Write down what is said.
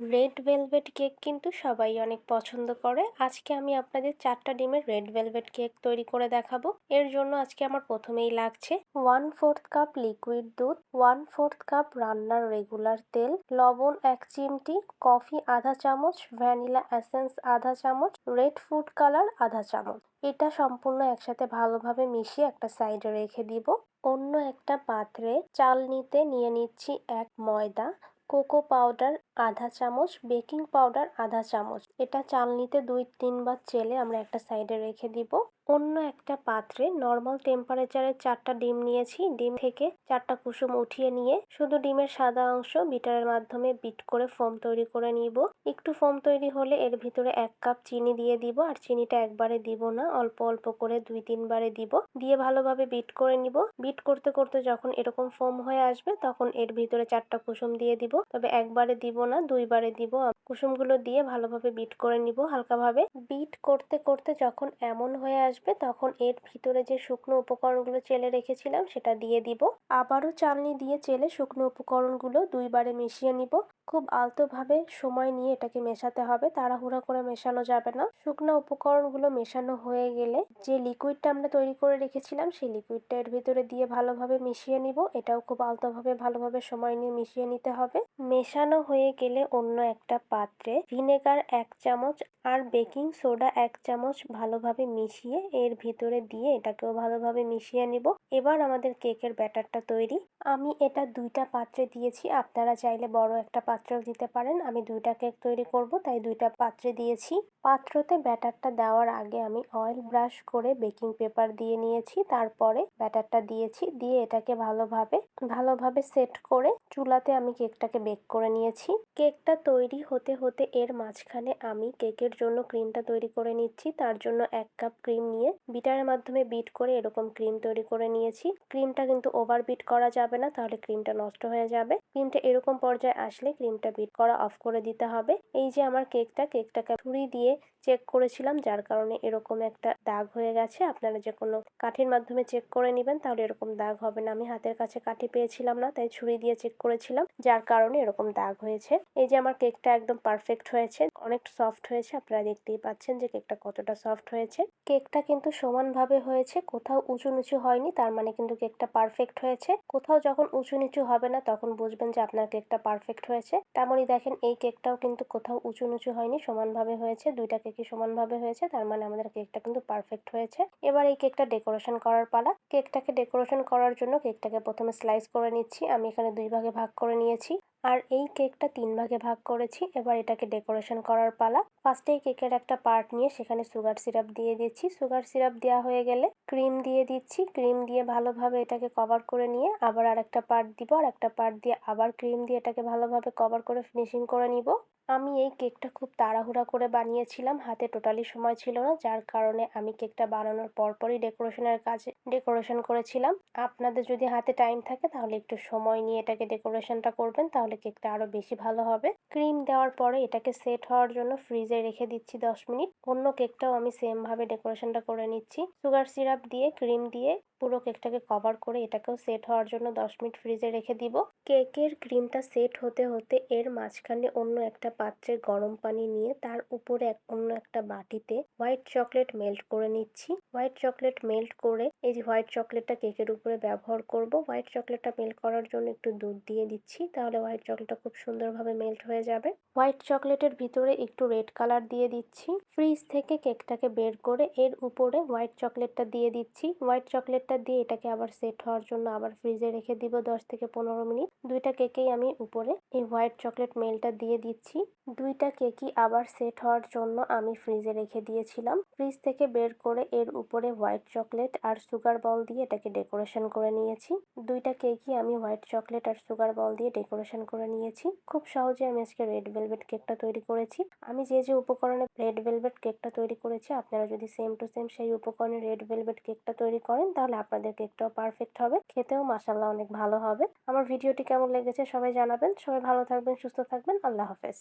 Red velvet cake কিন্তু সবাই অনেক পছন্দ করে। আজকে আমি আপনাদের চারটা ডিমের রেড ভেলভেট কেক তৈরি করে দেখাবো। এর জন্য আজকে আমার প্রথমেই লাগছে ওয়ান ফোর্থ কাপ লিকুইড দুধ ওয়ান ফোর্থ কাপ রান্নার রেগুলার তেল, লবণ এক চিমটি কফি আধা চামচ ভ্যানিলা এসেন্স আধা চামচ রেড ফুড কালার আধা চামচ। এটা সম্পূর্ণ একসাথে ভালোভাবে মিশিয়ে একটা সাইডে রেখে দিব। অন্য একটা পাত্রে চাল নিতে নিয়ে নিচ্ছি এক ময়দা কোকো পাউডার আধা চামচ বেকিং পাউডার আধা চামচ। এটা চালনিতে দুই তিনবার চেলে আমরা একটা সাইডে রেখে দিব। অন্য একটা পাত্রে নর্মাল টেম্পারেচারে চারটা ডিম নিয়েছি। ডিম থেকে চারটা কুসুম উঠিয়ে নিয়ে শুধু ডিমের সাদা অংশ বিটারের মাধ্যমে বিট করে ফোম তৈরি করে নিব। একটু ফোম তৈরি হলে এর ভিতরে এক কাপ চিনি দিয়ে দিব আর চিনিটা একবারে দিব না, অল্প অল্প করে দুই তিনবারে দিব। দিয়ে ভালোভাবে বিট করে নিব। বিট করতে করতে যখন এরকম ফোম হয়ে আসবে তখন এর ভিতরে চারটা কুসুম দিয়ে দিব। তবে একবারে দিব না, দুইবারে দিব। কুসুমগুলো দিয়ে ভালোভাবে বিট করে নিব হালকাভাবে। বিট করতে করতে যখন এমন হয়ে আসবে, তখন এর ভিতরে যে শুকনো উপকরণগুলো চেলে রেখেছিলাম, সেটা দিয়ে দিব। আবারও চালনি দিয়ে চেলে শুকনো উপকরণগুলো দুইবারে মিশিয়ে নিব। খুব আলতোভাবে সময় নিয়ে এটাকে মেশাতে হবে। তাড়াহুড়া করে মেশানো যাবে না। শুকনো উপকরণগুলো মেশানো হয়ে গেলে যে লিকুইডটা আমরা তৈরি করে রেখেছিলাম, সেই লিকুইডটা এর ভিতরে দিয়ে ভালোভাবে মিশিয়ে নিব। এটাও খুব আলতোভাবে ভালোভাবে সময় নিয়ে মিশিয়ে নিতে হবে। মেশানো হয়ে গেলে অন্য একটা পাত্রে ভিনেগার এক চামচ আর বেকিং সোডা এক চামচ ভালোভাবে মিশিয়ে এর ভিতরে দিয়ে এটাকেও ভালোভাবে মিশিয়ে নিব। এবার আমাদের কেকের ব্যাটারটা তৈরি। আমি এটা দুইটা পাত্রে দিয়েছি। আপনারা চাইলে বড় একটা পাত্রেও দিতে পারেন। আমি দুইটা কেক তৈরি করব, তাই দুইটা পাত্রে দিয়েছি। পাত্রতে ব্যাটারটা দেওয়ার আগে আমি অয়েল ব্রাশ করে বেকিং পেপার দিয়ে নিয়েছি। তারপরে ব্যাটারটা দিয়েছি, দিয়ে এটাকে ভালোভাবে ভালোভাবে সেট করে চুলাতে আমি কেকটাকে বেক করে নিয়েছি। কেকটা তৈরি হতে হতে এর মাঝখানে আমি কেকের জন্য ক্রিমটা তৈরি করে নিচ্ছি। তার জন্য এক কাপ ক্রিম নিয়ে বিটারের মাধ্যমে বিট করে এরকম ক্রিম তৈরি করে নিয়েছি। ক্রিমটা কিন্তু ওভার বিট করা যাবে না, তাহলে ক্রিমটা নষ্ট হয়ে যাবে। ক্রিমটা এরকম পর্যায়ে আসলে ক্রিমটা বিট করা অফ করে দিতে হবে। এই যে আমার কেকটা কেকটাকে ছুরি দিয়ে চেক করেছিলাম, যার কারণে এরকম একটা দাগ হয়ে গেছে। আপনারা যে কোনো কাঠির মাধ্যমে চেক করে নেবেন, তাহলে এরকম দাগ হবে না। আমি হাতের কাছে কাঠি পেয়েছিলাম না, তাই ছুরি দিয়ে চেক করেছিলাম, যার কারণে এরকম দাগ হয়েছে। এই যে আমার কেকটা একদম পারফেক্ট হয়েছে, অনেক সফট হয়েছে। আপনারা দেখতেই পাচ্ছেন যে কেকটা কতটা সফট হয়েছে। কেকটা কিন্তু সমানভাবে হয়েছে, কোথাও উঁচু নিচু হয়নি, তার মানে কিন্তু কেকটা পারফেক্ট হয়েছে। কোথাও যখন উঁচু নিচু হবে না, তখন বুঝবেন যে আপনার কেকটা পারফেক্ট হয়েছে। তেমনই দেখেন, এই কেকটাও কিন্তু কোথাও উঁচু নিচু হয়নি, সমানভাবে হয়েছে। দুইটা কেকই সমানভাবে হয়েছে, তার মানে আমাদের কেকটা কিন্তু পারফেক্ট হয়েছে। এবার এই কেকটা ডেকোরেশন করার পালা। কেকটাকে ডেকোরেশন করার জন্য কেকটাকে প্রথমে স্লাইস করে নিচ্ছি। আমি এখানে দুই ভাগে ভাগ করে নিয়েছি। আর এই কেকটা তিন ভাগে ভাগ করেছি। এবার এটাকে ডেকোরেশন করার পালা। ফার্স্টে এই কেকের একটা পার্ট নিয়ে সেখানে সুগার সিরাপ দিয়ে দিচ্ছি। সুগার সিরাপ দেওয়া হয়ে গেলে ক্রিম দিয়ে দিচ্ছি। ক্রিম দিয়ে ভালোভাবে এটাকে কভার করে নিয়ে আবার আরেকটা পার্ট দিব আর একটা পার্ট দিয়ে আবার ক্রিম দিয়ে এটাকে ভালোভাবে কভার করে ফিনিশিং করে নিব। আমি এই কেকটা খুব তাড়াহুড়া করে বানিয়েছিলাম। হাতে টোটালি সময় ছিল না, যার কারণে আমি কেকটা বানানোর পরপরই ডেকোরেশনের কাজে, ডেকোরেশন করেছিলাম। আপনাদের যদি হাতে টাইম থাকে তাহলে একটু সময় নিয়ে এটাকে ডেকোরেশনটা করবেন, তাহলে কেকটা আরও বেশি ভালো হবে। ক্রিম দেওয়ার পরে এটাকে সেট হওয়ার জন্য ফ্রিজে রেখে দিচ্ছি দশ মিনিট। অন্য কেকটাও আমি সেম ভাবে ডেকোরেশনটা করে নিচ্ছি। সুগার সিরাপ দিয়ে ক্রিম দিয়ে পুরো কেকটাকে কভার করে এটাকেও সেট হওয়ার জন্য দশ মিনিট ফ্রিজে রেখে দিব। কেকের ক্রিমটা সেট হতে হতে এর মাঝখানে অন্য একটা পাত্রে গরম পানি নিয়ে তার উপরে অন্য একটা বাটিতে হোয়াইট চকলেট মেল্ট করে নিচ্ছি। হোয়াইট চকলেট মেল্ট করে এই যে হোয়াইট চকলেটটা কেকের উপরে ব্যবহার করব। হোয়াইট চকলেটটা মেল্ট করার জন্য একটু দুধ দিয়ে দিচ্ছি। তাহলে হোয়াইট চকলেটটা খুব সুন্দরভাবে মেল্ট হয়ে যাবে। হোয়াইট চকলেটের ভিতরে একটু রেড কালার দিয়ে দিচ্ছি। ফ্রিজ থেকে কেকটাকে বের করে এর উপরে হোয়াইট চকলেটটা দিয়ে দিচ্ছি। হোয়াইট চকলেটটা দিয়ে এটাকে আবার সেট হওয়ার জন্য আবার ফ্রিজে রেখে দিব দশ থেকে পনেরো মিনিট। দুইটা কেকেই আমি উপরে এই হোয়াইট চকলেট মেলটা দিয়ে দিচ্ছি। দুইটা কেকই আবার সেট হওয়ার জন্য আমি ফ্রিজে রেখে দিয়েছিলাম। ফ্রিজ থেকে বের করে এর উপরে হোয়াইট চকলেট আর সুগার বল দিয়ে এটাকে ডেকোরেশন করে নিয়েছি। দুইটা কেকই আমি হোয়াইট চকলেট আর সুগার বল দিয়ে ডেকোরেশন করে নিয়েছি। খুব সহজে আমি আজকে রেড ভেলভেট কেকটা তৈরি করেছি। আমি যে যে উপকরণে রেড ভেলভেট কেকটা তৈরি করেছি, আপনারা যদি সেম টু সেম সেই উপকরণে রেড ভেলভেট কেকটা তৈরি করেন, তাহলে আপনাদের কেকটাও পারফেক্ট হবে। খেতেও মাসাল্লাহ অনেক ভালো হবে। আমার ভিডিওটি কেমন লেগেছে সবাই জানাবেন। সবাই ভালো থাকবেন, সুস্থ থাকবেন। আল্লাহ হাফেজ।